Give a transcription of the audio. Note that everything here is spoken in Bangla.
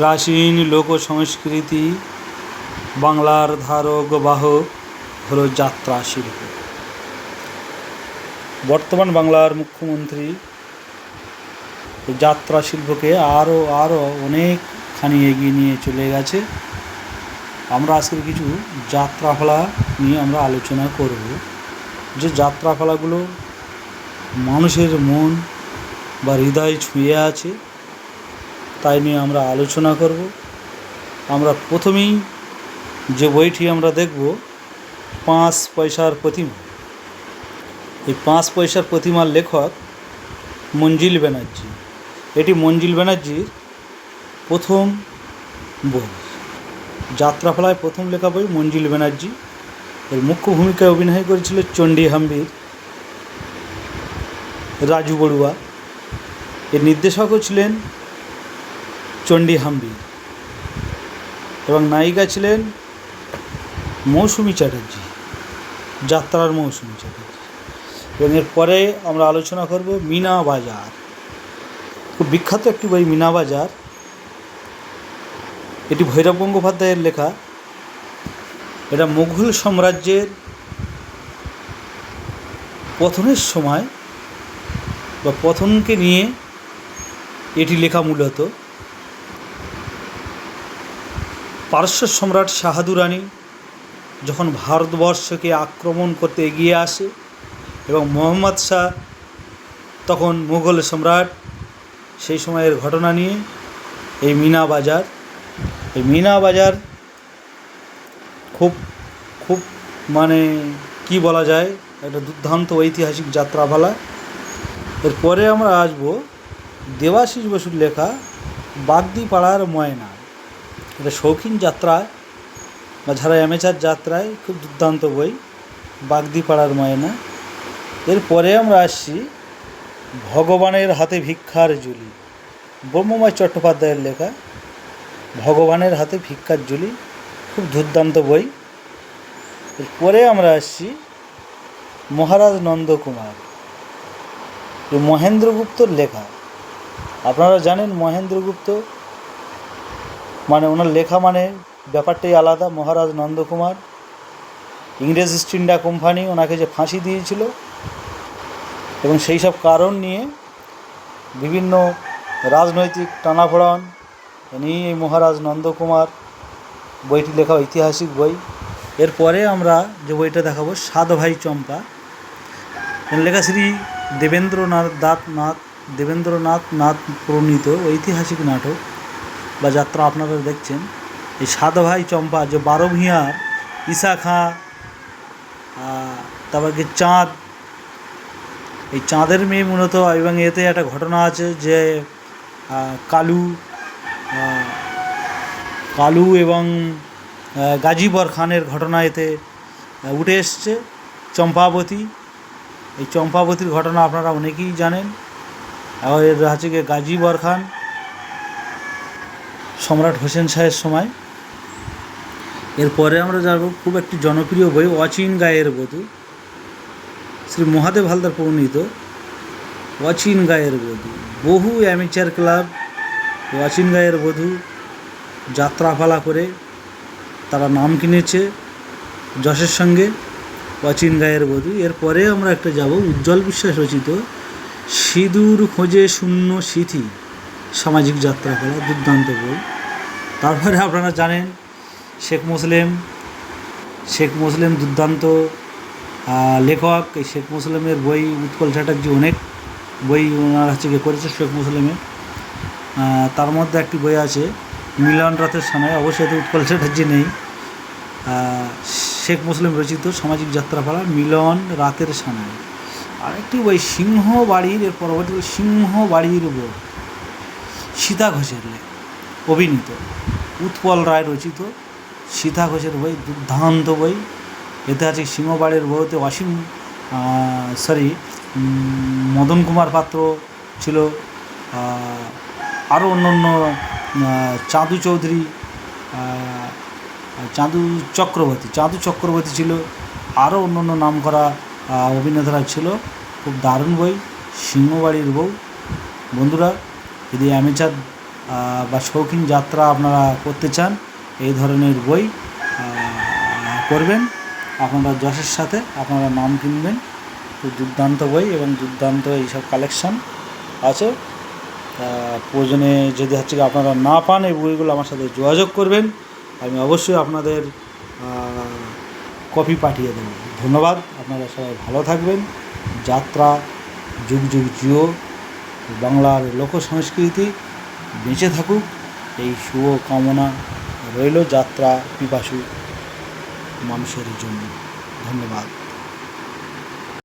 প্রাচীন লোক সংস্কৃতি বাংলার ধারক বাহক হলো যাত্রা শিল্প। বর্তমান বাংলার মুখ্যমন্ত্রী যাত্রা শিল্পকে আরও আরও অনেকখানি এগিয়ে নিয়ে চলে গেছে। আমরা আজকের কিছু যাত্রাপালা নিয়ে আমরা আলোচনা করব। যে যাত্রাপালাগুলো মানুষের মন বা হৃদয় ছুঁয়ে আছে তাই নিয়ে আমরা আলোচনা করব। আমরা প্রথমেই যে বইটি আমরা দেখব, পাঁচ পয়সার প্রতিমা। এই পাঁচ পয়সার প্রতিমার লেখক মঞ্জিল ব্যানার্জি। এটি মঞ্জিল ব্যানার্জির প্রথম বই। যাত্রাপালায় প্রথম লেখা বই মঞ্জিল ব্যানার্জি। এর মুখ্য ভূমিকায় অভিনয় করেছিল চণ্ডী হাম্বির, রাজু বড়ুয়া। এর নির্দেশকও ছিলেন চণ্ডী হাম্বি। এবং নায়িকা ছিলেন মৌসুমী চ্যাটার্জি, যাত্রার মৌসুমী চ্যাটার্জি। এবং এরপরে আমরা আলোচনা করব মিনা বাজার। খুব বিখ্যাত একটি বই, মিনা বাজার। এটি ভৈরব গঙ্গোপাধ্যায়ের লেখা। এটা মুঘল সাম্রাজ্যের পতনের সময় বা পতনকে নিয়ে এটি লেখা মূলত। পারস্য সম্রাট শাহাদুরানি যখন ভারতবর্ষকে আক্রমণ করতে এগিয়ে আসে এবং মোহাম্মদ শাহ তখন মুঘল সম্রাট, সেই সময়ের ঘটনা নিয়ে এই মিনা বাজার। এই মিনা বাজার খুব খুব মানে কি বলা যায়, একটা দুর্দান্ত ঐতিহাসিক যাত্রাপালা। এরপরে আমরা আসব দেবাশিস বসুর লেখা বাগদি পাড়ার ময়না। এটা শৌখিন যাত্রায় বা যারা অ্যামেচার যাত্রায় খুব দুর্দান্ত বই বাগদি পাড়ার ময়না এরপরে আমরা আসছি ভগবানের হাতে ভিক্ষার জুলি ব্রহ্মময় চট্টোপাধ্যায়ের লেখা, ভগবানের হাতে ভিক্ষার জুলি খুব দুর্দান্ত বই। এরপরে আমরা আসছি মহারাজ নন্দকুমার। মহেন্দ্রগুপ্তর লেখা। আপনারা জানেন মহেন্দ্রগুপ্ত মানে ওনার লেখা মানে ব্যাপারটাই আলাদা। মহারাজ নন্দকুমার, ইংরেজ ইস্ট ইন্ডিয়া কোম্পানি ওনাকে যে ফাঁসি দিয়েছিল এবং সেই সব কারণ নিয়ে বিভিন্ন রাজনৈতিক টানাপোড়ান নিয়ে এই মহারাজ নন্দকুমার বইটি লেখা ঐতিহাসিক বই। এরপরে আমরা যে বইটা দেখাবো সাত ভাই চম্পা লেখা শ্রী দেবেন্দ্রনাথ দাত নাথ, দেবেন্দ্রনাথ নাথ প্রণীত ঐতিহাসিক নাটক। বা যাত্রা আপনারা দেখছেন, এই সাত ভাই চম্পা, যে বারো ভূঁইয়ার ঈশা খাঁ তারপর কি চাঁদ, এই চাঁদের মেয়ে মূলত, এবং এতে একটা ঘটনা আছে যে কালু কালু এবং গাজীবর খানের ঘটনা এতে উঠে এসছে চম্পাবতী। এই চম্পাবতীর ঘটনা আপনারা অনেকেই জানেন। আর এর হচ্ছে গিয়ে গাজীবর খান সম্রাট হোসেন শাহের সময়। এরপরে আমরা যাব খুব একটি জনপ্রিয় বই, অচিন গায়ের বধূ। শ্রী মহাদেব হালদার প্রণীত, অচিন গায়ের বধূ। বহু অ্যামেচার ক্লাব অচিন গায়ের বধূ যাত্রাপালা করে তারা নাম কিনেছে যশের সঙ্গে অচিন গায়ের বধূ। এরপরে আমরা একটা যাব, উজ্জ্বল বিশ্বাস রচিত, সিঁদুর খোঁজে শূন্য সিথি, সামাজিক যাত্রাপালা, দুর্দান্ত বই। তারপরে আপনারা জানেন, শেখ মুসলিম শেখ মুসলিম দুর্দান্ত লেখক, এই শেখ মুসলিমের বই উৎপল চ্যাটার্জি অনেক বই ওনার হচ্ছে গিয়ে করেছে শেখ মুসলিমের তার মধ্যে একটি বই আছে, মিলন রাতের সময়, অবশ্যই উৎপল চ্যাটার্জি নেই। শেখ মুসলিম রচিত সামাজিক যাত্রাপালা, মিলন রাতের সানায় আরেকটি বই সিংহ বাড়ির এর পরবর্তী সিংহ বাড়ির বই, সীতা ঘোষের লেখা। অভিনীত উৎপল রায় রচিত, সীতা ঘোষের বই, দুর্ধান্ত বই এতে আছে সিংহবাড়ির বইতে অসীম সরি মদন কুমার পাত্র ছিল আরও অন্য অন্য চাঁদু চৌধুরী চাঁদু চক্রবর্তী চাঁদু চক্রবর্তী ছিল, আরও অন্য অন্য নাম করা অভিনেতারা ছিল, খুব দারুণ বই, সিংহবাড়ির বউ। বন্ধুরা, যদি অ্যামেচার বা শৌখিন যাত্রা আপনারা করতে চান, এই ধরনের বই করবেন। আপনারা যশের সাথে আপনারা নাম কিনবেন। দুর্দান্ত বই এবং দুর্দান্ত এইসব কালেকশন আছে। প্রয়োজনে যদি হচ্ছে কি আপনারা না পান, এই বইগুলো আমার সাথে যোগাযোগ করবেন। আমি অবশ্যই আপনাদের কপি পাঠিয়ে দেবো। ধন্যবাদ। আপনারা সবাই ভালো থাকবেন। যাত্রা, যুগ যুগ, জিও, বাংলার লোক সংস্কৃতি বেঁচে থাকুক। এই শুভ কামনা রইল যাত্রা পিপাসু মানুষের জন্য। ধন্যবাদ।